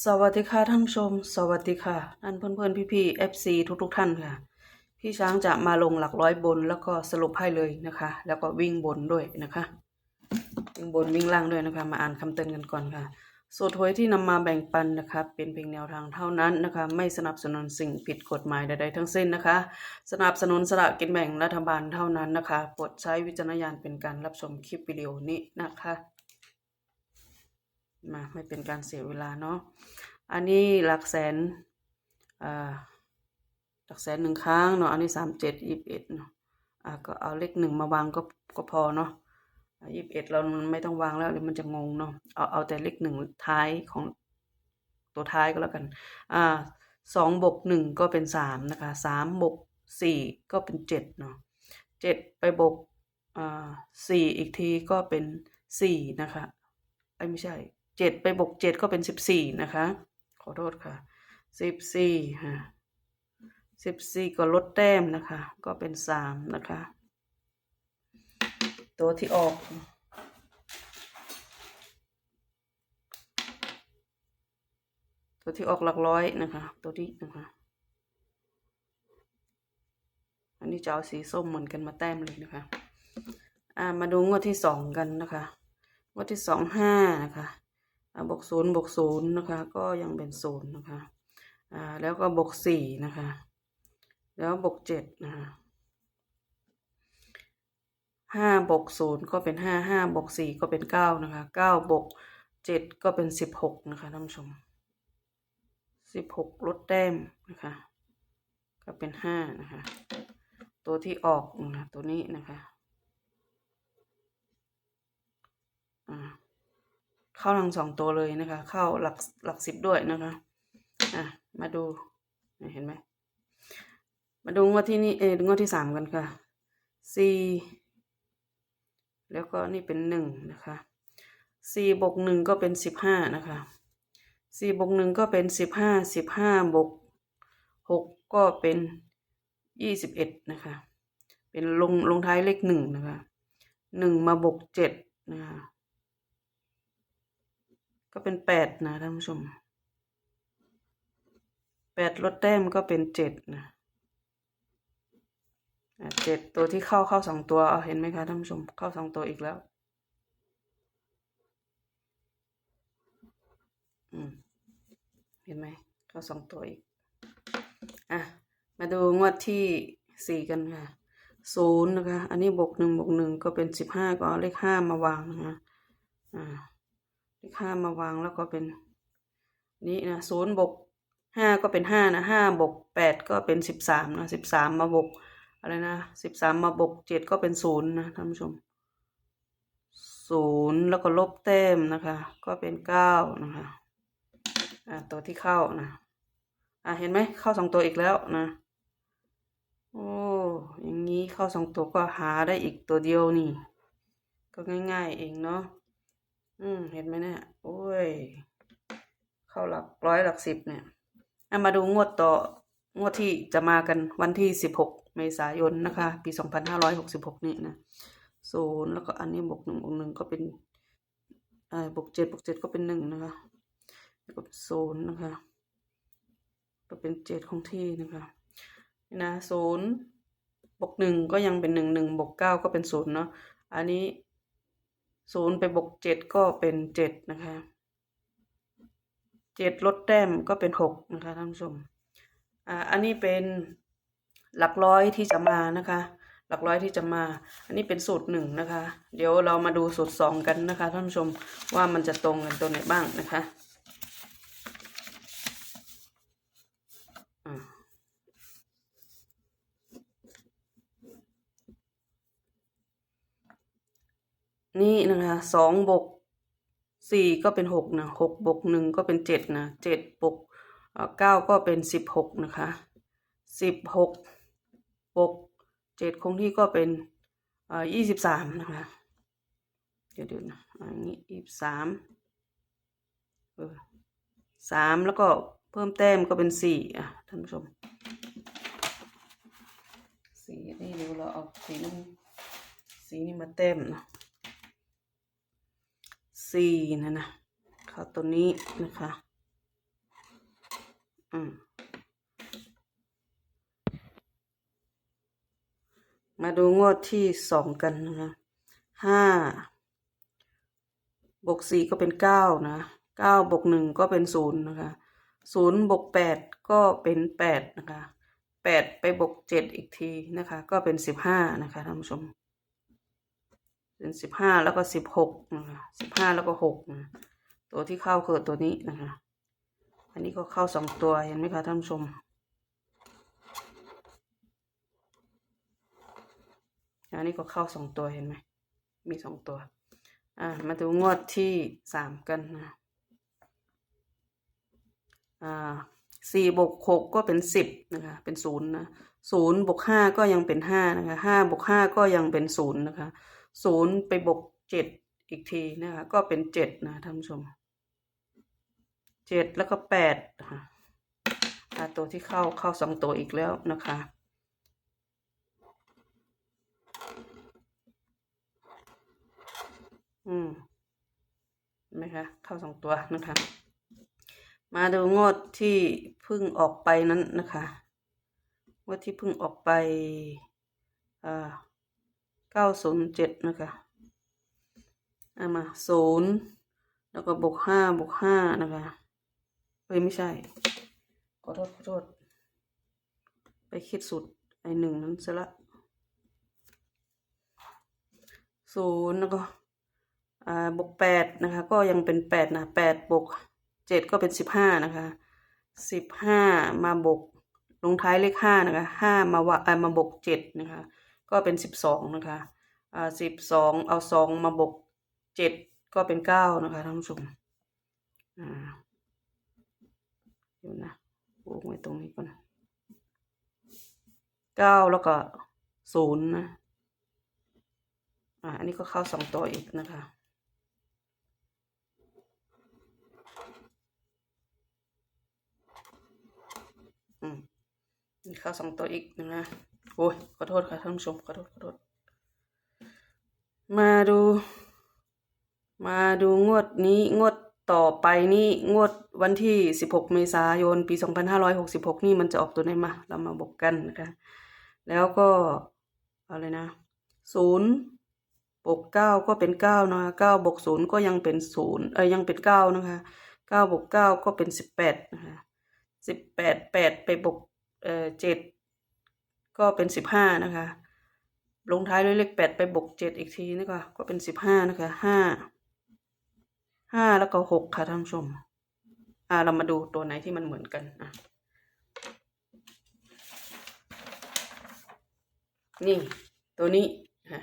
สวัสดีค่ะท่านผู้ชม สวัสดีค่ะท่านเพื่อนๆพี่ๆ FC ทุกๆท่านค่ะ พี่ช้างจะมาลงหลักร้อยบนแล้วก็สรุปให้เลยนะคะ แล้วก็วิ่งบนด้วยนะคะ วิ่งบนวิ่งล่างด้วยนะคะ มาอ่านคำเตือนกันก่อนค่ะสูตรหวยที่นำมาแบ่งปันนะคะ เป็นเพียงแนวทางเท่านั้นนะคะ ไม่สนับสนุนสิ่งผิดกฎหมายใดๆทั้งสิ้นนะคะ สนับสนุนสลากกินแบ่งรัฐบาลเท่านั้นนะคะโปรดใช้วิจารณญาณเป็นการรับชมคลิปวิดีโอนี้นะคะ มาไม่เป็นการเสียเวลาเนาะ อันนี้หลักแสนอ่าหลักแสนหนึ่งครั้งเนาะ อันนี้สามเจ็ดยี่สิบเอ็ดเนาะ อ่าก็เอาเลขหนึ่งมาวางก็ก็พอเนาะยี่สิบเอ็ดเราไม่ต้องวางแล้วเดี๋ยวมันจะงงเนาะ เอาเอาแต่เลขหนึ่งท้ายของตัวท้ายก็แล้วกัน อ่าสองบวกหนึ่งก็เป็นสามนะคะสามบวกสี่ก็เป็นเจ็ดเนาะเจ็ดไปบวกอ่าสี่อีกทีก็เป็นสี่นะคะไอ้ไม่ใช่ เจ็ดไปบวกเจ็ดก็เป็นสิบสี่นะคะ ขอโทษค่ะสิบสี่ฮะสิบสี่ก็ลดแต้มนะคะ ก็เป็นสามนะคะ ตัวที่ออกตัวที่ออกหลักร้อยนะคะ ตัวที่นะคะ อันนี้จะเอาสีส้มเหมือนกันมาแต้มเลยนะคะ อ่ามาดูงวดที่สองกันนะคะ งวดที่สองห้านะคะ บวกศูนย์บวกศูนย์นะคะ ก็ยังเป็นศูนย์นะคะแล้วก็บวกสี่นะคะ แล้วบวกเจ็ดนะคะห้าบวกศูนย์ก็เป็นห้าห้าบวกสี่ก็เป็นเก้านะคะเก้าบวกเจ็ดก็เป็นสิบหกนะคะท่านผู้ชมสิบหกลดแต้มนะคะ ก็เป็นห้านะคะ ตัวที่ออกนะตัวนี้นะคะอ่า เข้าทั้งสองตัวเลยนะคะ เข้าหลักหลักสิบด้วยนะคะ อะ มาดู เห็นไหม มาดูงวดที่นี่เอองวดที่สามกันค่ะสี่แล้วก็นี่เป็นหนึ่งนะคะสี่บวกหนึ่งก็เป็นสิบห้านะคะสี่บวกหนึ่งก็เป็นสิบห้าสิบห้าบวกหกก็เป็นยี่สิบเอ็ดนะคะ เป็นลงลงท้ายเลขหนึ่งนะคะหนึ่งมาบวกเจ็ดนะคะ ก็เป็นแปดนะท่านผู้ชมแปดลดแต้มก็เป็นเจ็ดนะเจ็ดตัวที่เข้าเข้าสองตัวเอาเห็นไหมคะท่านผู้ชมเข้าสองตัวอีกแล้ว อืมเห็นไหมเข้าสองตัวอีก อะ มาดูงวดที่สี่กันค่ะศูนย์นะคะ อันนี้บวกหนึ่งบวกหนึ่งก็เป็นสิบห้าก็เอาเลขห้ามาวางนะคะอ่า เลขห้ามาวางแล้วก็เป็นนี่นะศูนย์บวกห้าก็เป็นห้านะห้าบวกแปดก็เป็นสิบสามนะสิบสามมาบวกอะไรนะสิบสามมาบวกเจ็ดก็เป็นศูนย์นะท่านผู้ชมศูนย์แล้วก็ลบแต้มนะคะ ก็เป็นเก้านะคะอ่าตัวที่เข้านะอ่าเห็นไหมเข้าสองตัวอีกแล้วนะโอ้อย่างนี้เข้าสองตัวก็หาได้อีกตัวเดียวนี่ ก็ง่าย ๆ เองเนาะ อืม เห็นไหมเนี่ย โอ้ย เข้าหลักร้อยหลักสิบเนี่ยเอามาดูงวดต่องวดที่จะมากันวันที่สิบหกเมษายนนะคะ ปีสองพันห้าร้อยหกสิบหกนี่นะศูนย์แล้วก็อันนี้บวกหนึ่งบวกหนึ่งก็เป็นเอ่อบวกเจ็ดบวกเจ็ดก็เป็นหนึ่งนะคะแล้วก็เป็นศูนย์นะคะ ก็เป็นเจ็ดของที่นะคะนี่นะศูนย์บวกหนึ่งก็ยังเป็นหนึ่งหนึ่งบวกเก้าก็เป็นศูนย์เนาะอันนี้ ศูนย์ไปบวกเจ็ดก็เป็นเจ็ดนะคะเจ็ดลดแต้มก็เป็นหกนะคะท่านผู้ชมอ่าอันนี้เป็นหลักร้อยที่จะมานะคะ หลักร้อยที่จะมา อันนี้เป็นสูตรหนึ่งนะคะ เดี๋ยวเรามาดูสูตรสองกันนะคะท่านผู้ชมว่ามันจะตรงกันตัวไหนบ้างนะคะ นี่นะคะสองบวกสี่ก็เป็นหกนะหกบวกหนึ่งก็เป็นเจ็ดนะเจ็ดบวกเก้าก็เป็นสิบหกนะคะสิบหกบวกเจ็ดคงที่ก็เป็นอ่อยี่สิบสามนะคะเดี๋ยวดูนะอันนี้ยี่สิบสามเออสามแล้วก็เพิ่มแต้มก็เป็นสี่อะท่านผู้ชมสีนี่เดี๋ยวเราเอาสีนี้สีนี้มาเต็มเนาะ สี่นะนะข้าตัวนี้นะคะอืมมาดูงวดที่สองกันนะคะห้าบวกสี่ก็เป็นเก้านะเก้าบวกหนึ่งก็เป็นศูนย์นะคะศูนย์บวกแปดก็เป็นแปดนะคะแปดไปบวกเจ็ดอีกทีนะคะ ก็เป็นสิบห้านะคะท่านผู้ชม เป็นสิบห้าแล้วก็สิบหกนะคะสิบห้าแล้วก็หกตัวที่เข้าคือตัวนี้นะคะ อันนี้ก็เข้าสองตัวเห็นไหมคะท่านผู้ชมอันนี้ก็เข้าสองตัวเห็นไหม มีสองตัว อ่า มาดูงวดที่สามกันนะ อ่าสี่บวกหกก็เป็นสิบนะคะ เป็นศูนย์นะศูนย์บวกห้าก็ยังเป็นห้านะคะห้าบวกห้าก็ยังเป็นศูนย์นะคะ ศูนย์ไปบวกเจ็ดอีกทีนะคะ ก็เป็นเจ็ดนะท่านผู้ชมเจ็ดแล้วก็แปดนะคะอ่าตัวที่เข้าเข้าสองตัวอีกแล้วนะคะอืมเห็นไหมคะเข้าสองตัวนะคะ มาดูงวดที่เพิ่งออกไปนั้นนะคะงวดที่เพิ่งออกไปอ่า เก้าศูนย์เจ็ดนะคะเอามาศูนย์แล้วก็บวกห้าบวกห้านะคะเอ้ยไม่ใช่ ขอโทษขอโทษ ไปคิดสุดไอหนึ่งนั้นซะละศูนย์แล้วก็อ่าบวกแปดนะคะ ก็ยังเป็นแปดนะแปดบวกเจ็ดก็เป็นสิบห้านะคะสิบห้ามาบวกลงท้ายเลขห้านะคะห้ามาวะอ่ามาบวกเจ็ดนะคะ ก็เป็นสิบสองนะคะอ่าสิบสองเอาสองมาบวกเจ็ดก็เป็นเก้านะคะท่านผู้ชมอ่าเดี๋ยวนะวงไว้ตรงนี้ก่อนเก้าแล้วก็ศูนย์นะอ่าอันนี้ก็เข้าสองตัวอีกนะคะอืมเข้าสองตัวอีกนะ โอ้ยขอโทษค่ะท่านผู้ชมขอโทษขอโทษ มาดู มาดูงวดนี้งวดต่อไปนี่งวดวันที่สิบหกเมษายน ปีสองพันห้าร้อยหกสิบหกนี่มันจะออกตัวไหนมา เรามาบอกกันนะคะ แล้วก็อะไรนะศูนย์บวกเก้าก็เป็นเก้านะคะเก้าบวกศูนย์ก็ยังเป็นศูนย์เอ้ยยังเป็นเก้านะคะเก้าบวกเก้าก็เป็นสิบแปดนะคะสิบแปดแปดไปบวกเอ่อเจ็ด ก็เป็นสิบห้านะคะ ลงท้ายด้วยเลขแปดไปบวกเจ็ดอีกทีนะคะก็เป็นสิบห้านะคะห้าห้าแล้วก็หกค่ะท่านผู้ชม อ่าเรามาดูตัวไหนที่มันเหมือนกันอะนี่ ตัวนี้ฮะ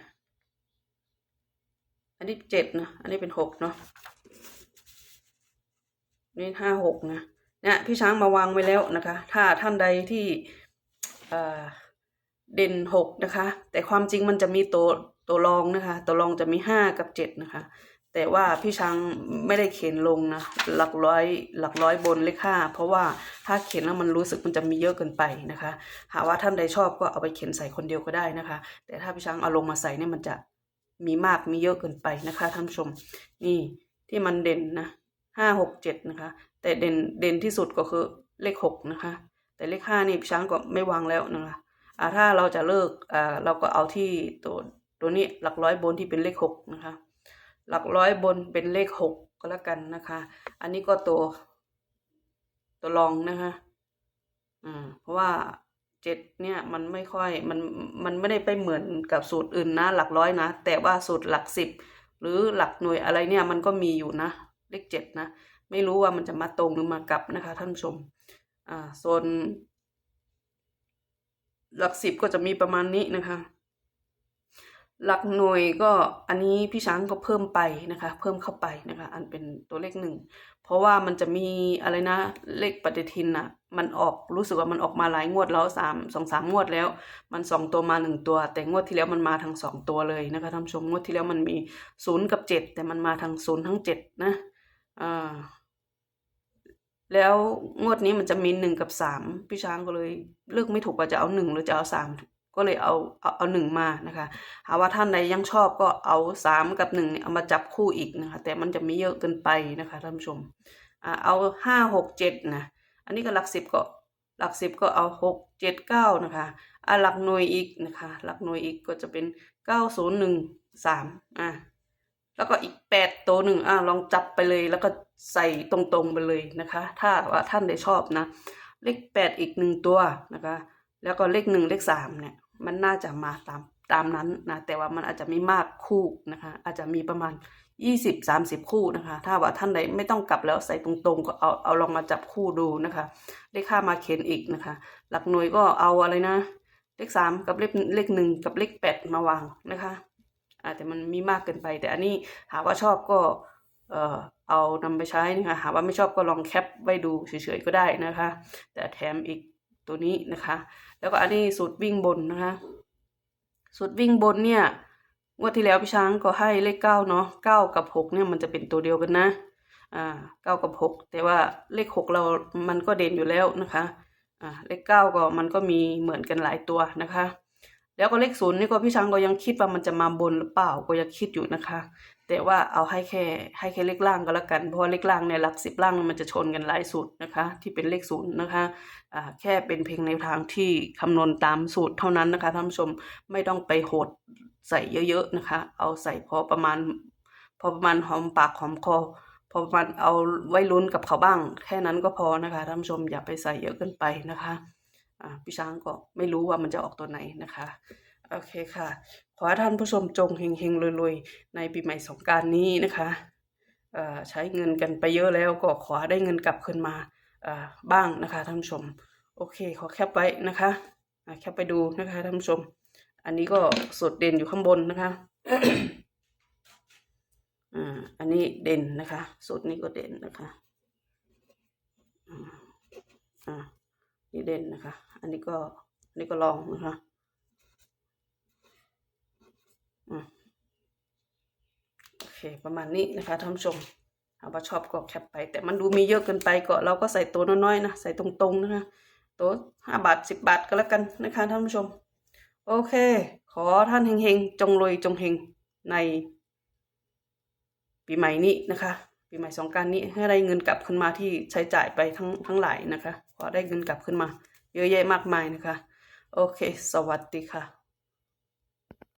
อันนี้เจ็ดนะ อันนี้เป็นหกเนาะ นี่ห้าหกนะ เนี่ยพี่ช้างมาวางไว้แล้วนะคะ ถ้าท่านใดที่อ่อ เด่นหกนะคะ แต่ความจริงมันจะมีตัวตัวรองนะคะ ตัวรองจะมีห้ากับเจ็ดนะคะ แต่ว่าพี่ช้างไม่ได้เขียนลงนะหลักร้อยหลักร้อยบนเลขห้าเพราะว่าถ้าเขียนแล้วมันรู้สึกมันจะมีเยอะเกินไปนะคะ หากว่าท่านใดชอบก็เอาไปเขียนใส่คนเดียวก็ได้นะคะ แต่ถ้าพี่ช้างเอาลงมาใส่เนี่ยมันจะมีมากมีเยอะเกินไปนะคะท่านผู้ชม นี่ที่มันเด่นนะห้าหกเจ็ดนะคะ แต่เด่นเด่นที่สุดก็คือเลขหกนะคะ แต่เลขห้านี่พี่ช้างก็ไม่วางแล้วนะคะ ถ้าเราจะเลิกอ่าเราก็เอาที่ตัวตัวนี้หลักร้อยบนที่เป็นเลขหกนะคะ หลักร้อยบนเป็นเลขหกก็แล้วกันนะคะ อันนี้ก็ตัวตัวรองนะคะอ่าเพราะว่าเจ็ดเนี่ยมันไม่ค่อยมันมันไม่ได้ไปเหมือนกับสูตรอื่นนะ หลักร้อยนะ แต่ว่าสูตรหลักสิบหรือหลักหน่วยอะไรเนี่ยมันก็มีอยู่นะเลขเจ็ดนะ ไม่รู้ว่ามันจะมาตรงหรือมากลับนะคะ ท่านผู้ชมอ่าส่วน หลักสิบก็จะมีประมาณนี้นะคะ หลักหน่วยก็อันนี้พี่ช้างก็เพิ่มไปนะคะ เพิ่มเข้าไปนะคะ อันเป็นตัวเลขหนึ่งเพราะว่ามันจะมีอะไรนะเลขปฏิทินอะมันออกรู้สึกว่ามันออกมาหลายงวดแล้วสามสองสามงวดแล้ว มันสองตัวมาหนึ่งตัว แต่งวดที่แล้วมันมาทั้งสองตัวเลยนะคะท่านผู้ชมงวดที่แล้วมันมีศูนย์กับเจ็ดแต่มันมาทั้งศูนย์ทั้งเจ็ดนะอ่า แล้วงวดนี้มันจะมีหนึ่งกับสามพี่ช้างก็เลยเลือกไม่ถูกว่าจะเอาหนึ่งหรือจะเอาสามก็เลยเอาเอาเอาหนึ่งมานะคะหากว่าท่านใดยังชอบก็เอาสามกับหนึ่งเนี่ยเอามาจับคู่อีกนะคะ แต่มันจะไม่เยอะเกินไปนะคะท่านผู้ชมอ่าเอาห้าหกเจ็ดนะอันนี้ก็หลักสิบก็หลักสิบก็เอาหกเจ็ดเก้านะคะอะหลักหน่วยอีกนะคะหลักหน่วยอีกก็จะเป็นเก้าศูนย์หนึ่งสามอะแล้วก็อีกแปดตัวหนึ่งอะลองจับไปเลยแล้วก็ ใส่ตรงๆไปเลยนะคะ ถ้าว่าท่านได้ชอบนะ เลขแปดอีกหนึ่งตัวนะคะ แล้วก็เลขหนึ่งเลขสามเนี่ย มันน่าจะมาตามตามนั้นนะ แต่ว่ามันอาจจะไม่มากคู่นะคะ อาจจะมีประมาณยี่สิบสามสิบคู่นะคะ ถ้าว่าท่านใดไม่ต้องกลับแล้วใส่ตรงๆ ก็เอาเอาลองมาจับคู่ดูนะคะ เลขค่ามาเข็นอีกนะคะ หลักหน่วยก็เอาอะไรนะ เลขสามกับเลขเลขหนึ่งกับเลขแปดมาวางนะคะอาจจะมันมีมากเกินไป แต่อันนี้หาว่าชอบก็ เอ่อเอานำไปใช้นะคะหากว่าไม่ชอบก็ลองแคปไว้ดูเฉยๆก็ได้นะคะ แต่แถมอีกตัวนี้นะคะ แล้วก็อันนี้สูตรวิ่งบนนะคะ สูตรวิ่งบนเนี่ยงวดที่แล้วพี่ช้างก็ให้เลขเก้าเนาะเก้ากับหกเนี่ยมันจะเป็นตัวเดียวกันนะอ่าเก้ากับหกแต่ว่าเลขหกเรามันก็เด่นอยู่แล้วนะคะอ่าเลขเก้าก็มันก็มีเหมือนกันหลายตัวนะคะ แล้วก็เลขศูนย์นี่ก็พี่ช้างก็ยังคิดว่ามันจะมาบนหรือเปล่าก็ยังคิดอยู่นะคะ แต่ว่าเอาให้แค่ให้แค่เลขล่างก็แล้วกัน เพราะว่าเลขล่างในยหลักสิบล่างมันจะชนกันหลายสูตรนะคะ ที่เป็นเลขศูนย์นะคะอ่าแค่เป็นเพียงในวทางที่คำนวณตามสูตรเท่านั้นนะคะท่านผู้ชมไม่ต้องไปโหดใส่เยอะๆนะคะ เอาใส่พอประมาณ พอประมาณหอมปากหอมคอพอประมาณเอาไว้ลุ้นกับเขาบ้าง แค่นั้นก็พอนะคะท่านผู้ชมอย่าไปใส่เยอะเกินไปนะคะ พี่ช้างก็ไม่รู้ว่ามันจะออกตัวไหนนะคะโอเคค่ะ ขอให้ท่านผู้ชมจงเฮงๆรวยๆ ในปีใหม่สงการนี้นะคะเอ่ใช้เงินกันไปเยอะแล้วก็ขอได้เงินกลับคืนมาอ่บ้างนะคะท่านผู้ชม โอเคขอแคปไว้นะคะอ่แคปไปดูนะคะท่านผู้ชม อันนี้ก็สุดเด่นอยู่ข้างบนนะคะอ่าอันนี้เด่นนะคะ สูตรนี้ก็เด่นนะคะอ่า นี่เด่นนะคะ อันนี้ก็ อันนี้ก็ลองนะคะอืมโอเค ประมาณนี้นะคะท่านผู้ชมเอาว่าชอบก็แคปไป แต่มันดูมีเยอะเกินไปก็เราก็ใส่ตัวน้อยๆนะ ใส่ตรงๆนะคะตัวห้าบาทสิบบาทก็แล้วกันนะคะท่านผู้ชม โอเค ขอท่านเฮงๆ จงรวยจงเฮงใน ปีใหม่นี้นะคะ ปีใหม่สงการนี้ให้ได้เงินกลับขึ้นมาที่ใช้จ่ายไปทั้งทั้งหลายนะคะ ขอได้เงินกลับขึ้นมา เยอะแยะมากมายนะคะ โอเค สวัสดีค่ะ